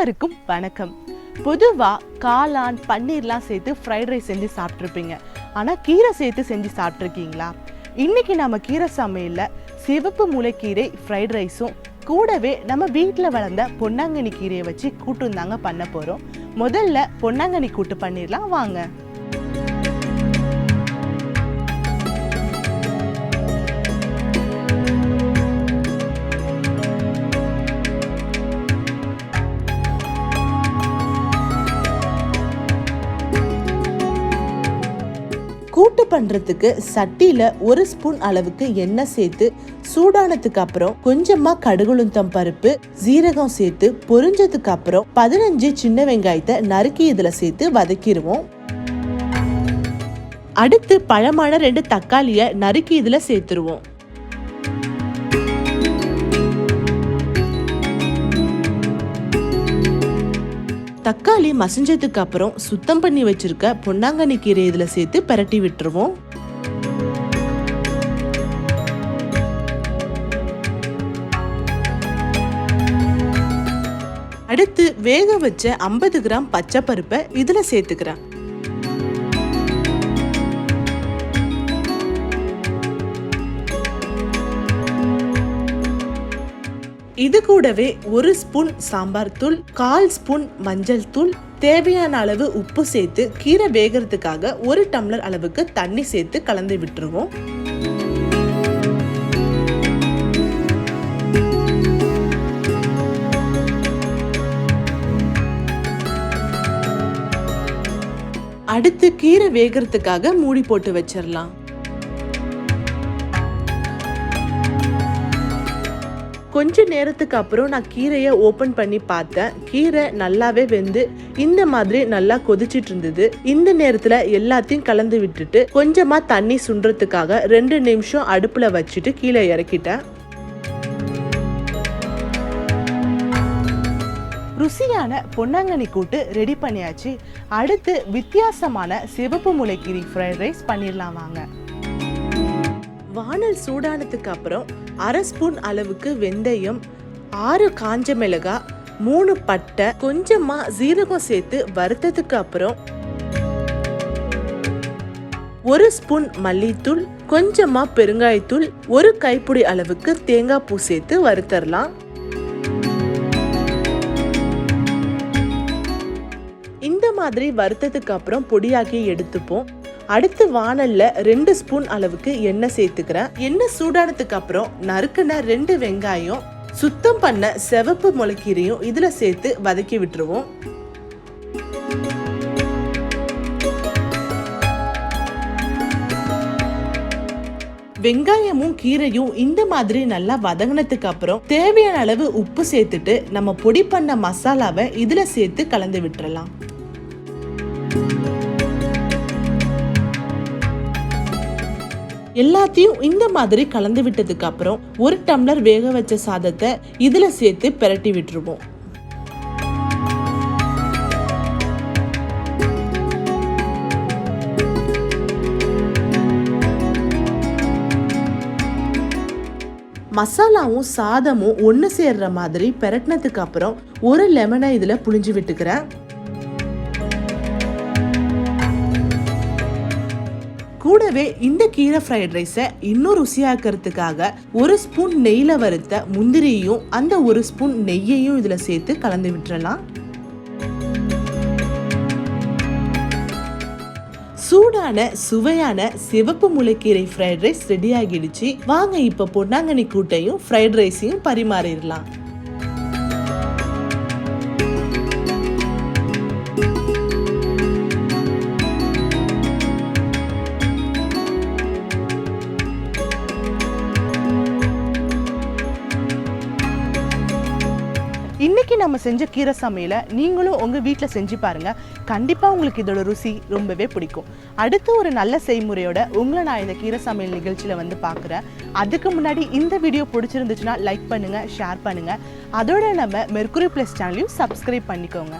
அனைவருக்கும் வணக்கம். பொதுவா காளான் பன்னீர்லாம் சேர்த்து ஃப்ரைட் ரைஸ் செஞ்சு சாப்பிட்ருப்பீங்க ஆனா கீரை சேர்த்து செஞ்சு சாப்பிட்ருக்கீங்களா இன்னைக்கு நம்ம கீரை சமையல்ல சிவப்பு முளைக்கீரை ஃப்ரைட் ரைஸும் கூடவே நம்ம வீட்டில் வளர்ந்த பொன்னாங்கண்ணி கீரையை வச்சு கூட்டும் தாங்க பண்ண போறோம். முதல்ல பொன்னாங்கண்ணி கூட்டு பண்ணிடலாம் வாங்க. கூட்டு பண்ணுறதுக்கு சட்டியில் ஒரு ஸ்பூன் அளவுக்கு எண்ணெய் சேர்த்து சூடானதுக்கு அப்புறம் கொஞ்சமாக கடுகுளுந்தம் பருப்பு ஜீரகம் சேர்த்து பொரிஞ்சதுக்கு அப்புறம் பதினஞ்சு சின்ன வெங்காயத்தை நறுக்கி இதில் சேர்த்து வதக்கிடுவோம். அடுத்து பழமான ரெண்டு தக்காளியை நறுக்கி இதில் சேர்த்துருவோம். தக்காளி மசிஞ்சதுக்கு அப்புறம் சுத்தம் பண்ணி வச்சிருக்க பொன்னாங்கண்ணி கீரை இதில் சேர்த்து பரட்டி விட்டுருவோம். அடுத்து வேக வச்ச ஐம்பது கிராம் பச்சை பருப்பை இதில் சேர்த்துக்கிறேன். இது கூடவே ஒரு ஸ்பூன் சாம்பார் தூள் கால் ஸ்பூன் மஞ்சள் தூள் தேவையான அளவு உப்பு சேர்த்து கீரை வேகிறதுக்காக ஒரு டம்ளர் அளவுக்கு தண்ணி சேர்த்து கலந்து விட்டுருவோம். அடுத்து கீரை வேகிறதுக்காக மூடி போட்டு வச்சிடலாம் கொஞ்ச நேரத்துக்கு அப்புறம் நான் கீரையை ஓப்பன் பண்ணி பார்த்தேன். கீரை நல்லாவே வெந்து இந்த மாதிரி நல்லா கொதிச்சிட்டு இருந்தது. இந்த நேரத்துல எல்லாத்தையும் கலந்து விட்டுட்டு கொஞ்சமா தண்ணி சுண்டுறதுக்காக ரெண்டு நிமிஷம் அடுப்புல வச்சுட்டு கீழே இறக்கிட்டேன். ருசியான பொன்னாங்கண்ணி கூட்டு ரெடி பண்ணியாச்சு. அடுத்து வித்தியாசமான சிவப்பு முளைக்கீரி ஃப்ரைட் ரைஸ் பண்ணிடலாம் வாங்க. வானல் சூடானதுக்கு அப்புறம் அரை ஸ்பூன் அளவுக்கு வெந்தயம் ஆறு காஞ்ச மிளகாய் மூணு பட்டை கொஞ்சமா ஜீரகம் சேர்த்து வறுத்ததுக்கு அப்புறம் ஒரு ஸ்பூன் மல்லித்தூள் கொஞ்சமா பெருங்காயத்தூள் ஒரு கைப்பிடி அளவுக்கு தேங்காய் பூ சேர்த்து வறுத்தரலாம். இந்த மாதிரி வறுத்ததுக்கு அப்புறம் பொடியாக்கி எடுத்துப்போம். அடுத்து வானல்ல ரெண்டு ஸ்பூன் அளவுக்கு எண்ணெய் சேர்த்துக்கிறேன். எண்ணெய் சூடானதுக்கு அப்புறம் நறுக்குன ரெண்டு வெங்காயம் சுத்தம் பண்ண சிவப்பு முளைக்கீரையும் இதுல சேர்த்து வதக்கி விட்டுருவோம். வெங்காயமும் கீரையும் இந்த மாதிரி நல்லா வதங்கினதுக்கு அப்புறம் தேவையான அளவு உப்பு சேர்த்துட்டு நம்ம பொடி பண்ண மசாலாவை இதுல சேர்த்து கலந்து விட்டுறலாம். எல்லாத்தையும் இந்த மாதிரி கலந்து விட்டதுக்கு அப்புறம் ஒரு டம்ளர் வேக வச்ச சாதத்தை இதுல சேர்த்து பிரட்டி விட்டுருவோம். மசாலாவும் சாதமும் ஒன்று சேர்ற மாதிரி பெரட்டினதுக்கு அப்புறம் ஒரு லெமனை இதில் புழிஞ்சு விட்டுக்கிறேன். கூடவே இந்த கீரை ஃப்ரைட் ரைஸை இன்னும் ருசியாக்கிறதுக்காக ஒரு ஸ்பூன் நெய்யில் வறுத்த முந்திரியும் அந்த ஒரு ஸ்பூன் நெய்யையும் இதில் சேர்த்து கலந்து விட்டுறலாம். சூடான சுவையான சிவப்பு முளைக்கீரை ஃப்ரைட் ரைஸ் ரெடி ஆகிடுச்சு. வாங்க இப்போ பொன்னாங்கண்ணி கூட்டையும் ஃப்ரைட் ரைஸையும் பரிமாறிடலாம். இன்னைக்கு நம்ம செஞ்ச கீரை சமையலை நீங்களும் உங்கள் வீட்டில் செஞ்சு பாருங்க. கண்டிப்பாக உங்களுக்கு இதோட ருசி ரொம்பவே பிடிக்கும். அடுத்து ஒரு நல்ல செய்முறையோட உங்களை நான் இந்த கீரை சமையல் நிகழ்ச்சியில் வந்து பார்க்குறேன் அதுக்கு முன்னாடி இந்த வீடியோ பிடிச்சிருந்துச்சுன்னா லைக் பண்ணுங்கள் ஷேர் பண்ணுங்கள் அதோட நம்ம மெர்குரி ப்ளஸ் சேனலையும் சப்ஸ்கிரைப் பண்ணிக்கோங்க.